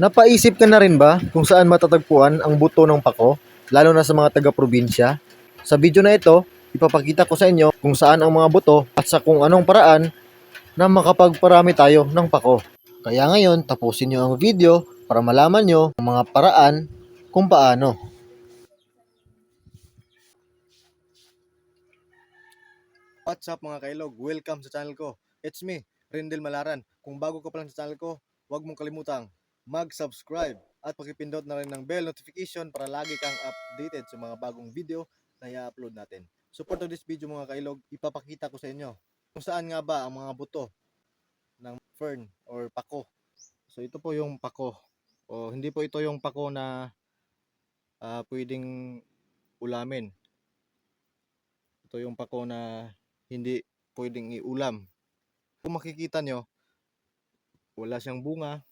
Napaisip ka na rin ba kung saan matatagpuan ang buto ng pako, lalo na sa mga taga-probinsya? Sa video na ito, ipapakita ko sa inyo kung saan ang mga buto at sa kung anong paraan na makapagparami tayo ng pako. Kaya ngayon, tapusin nyo ang video para malaman nyo ang mga paraan kung paano. What's up mga kailog? Welcome sa channel ko. It's me, Rendel Malaran. Kung bago ka pa lang sa channel ko, huwag mong kalimutang mag-subscribe at pakipindot na rin ng bell notification para lagi kang updated sa mga bagong video na i-upload natin. So for this video mga kailog, ipapakita ko sa inyo kung saan nga ba ang mga buto ng fern or pako. So ito po yung pako. O hindi po ito yung pako na ah, pwedeng ulamin. Ito yung pako na hindi pwedeng iulam. Kung makikita nyo, wala siyang bunga.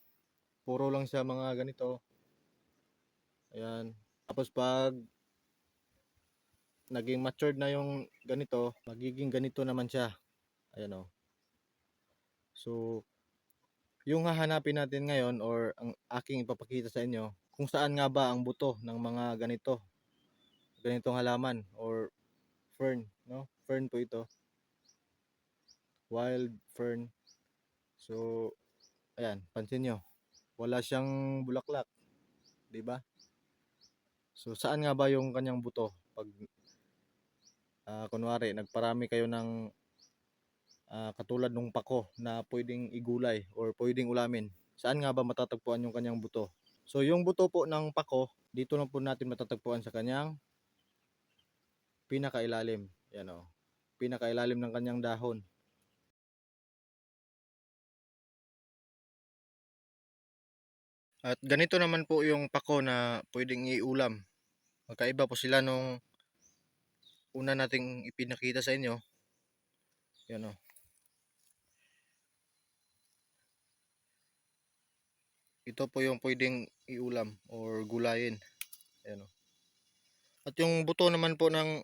Puro lang siya mga ganito. Ayan. Tapos pag naging matured na yung ganito, magiging ganito naman siya. Ayan o. So, yung hahanapin natin ngayon or ang aking ipapakita sa inyo, kung saan nga ba ang buto ng mga ganito. Ganitong halaman or fern, no? Fern po ito. Wild fern. So, ayan, pansin nyo. Wala siyang bulaklak. 'Di ba? So, saan nga ba yung kanyang buto? Pag, ah, kunwari, nagparami kayo ng ah, katulad ng pako na pwedeng igulay or pwedeng ulamin. Saan nga ba matatagpuan yung kanyang buto? So, yung buto po ng pako, dito lang po natin matatagpuan sa kanyang pinakailalim. Yan o. Pinakailalim ng kanyang dahon. At ganito naman po yung pako na pwedeng iulam. Magkaiba po sila nung una nating ipinakita sa inyo. Yan o. Ito po yung pwedeng iulam or gulayin. Yan o. At yung buto naman po ng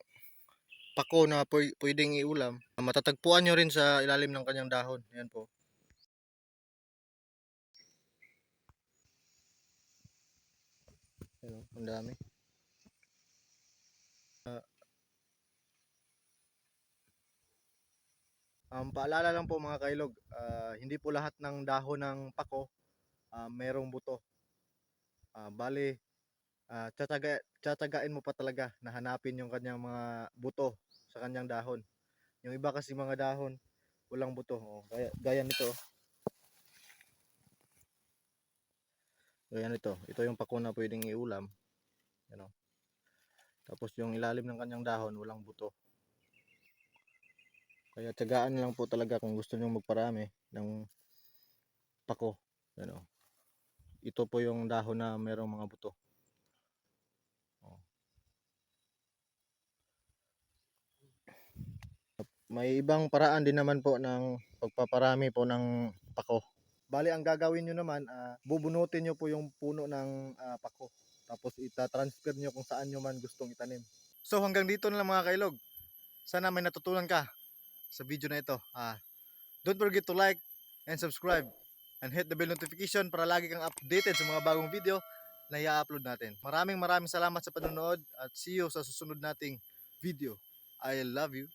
pako na pwe- pwedeng iulam, matatagpuan nyo rin sa ilalim ng kanyang dahon. Yan po. O, ang dami. Ah. Um, paalala lang po mga kailog, ah, hindi po lahat ng dahon ng pako ah, merong buto. Ah, bali, ah, tsatsaga, tsatsagain mo pa talaga na hanapin yung kanyang mga buto sa kanyang dahon. Yung iba kasi mga dahon, walang buto. Oh, gaya, gaya nito. oh. Gaya nito. Ito yung pako na pwedeng iulam. Yan oh. Tapos yung ilalim ng kanyang dahon, walang buto. Kaya tsagaan lang po talaga kung gusto nyo magparami ng pako. Yan oh. Ito po yung dahon na merong mga buto. Oh. May ibang paraan din naman po ng pagpaparami po ng pako. Bali, ang gagawin nyo naman, ah, bubunutin nyo po yung puno ng ah, pako. Tapos ita-transfer nyo kung saan nyo man gustong itanim. So hanggang dito na lang mga kailog. Sana may natutunan ka sa video na ito. Ah, don't forget to like and subscribe and hit the bell notification para lagi kang updated sa mga bagong video na i-upload natin. Maraming maraming salamat sa panonood at see you sa susunod nating video. I love you.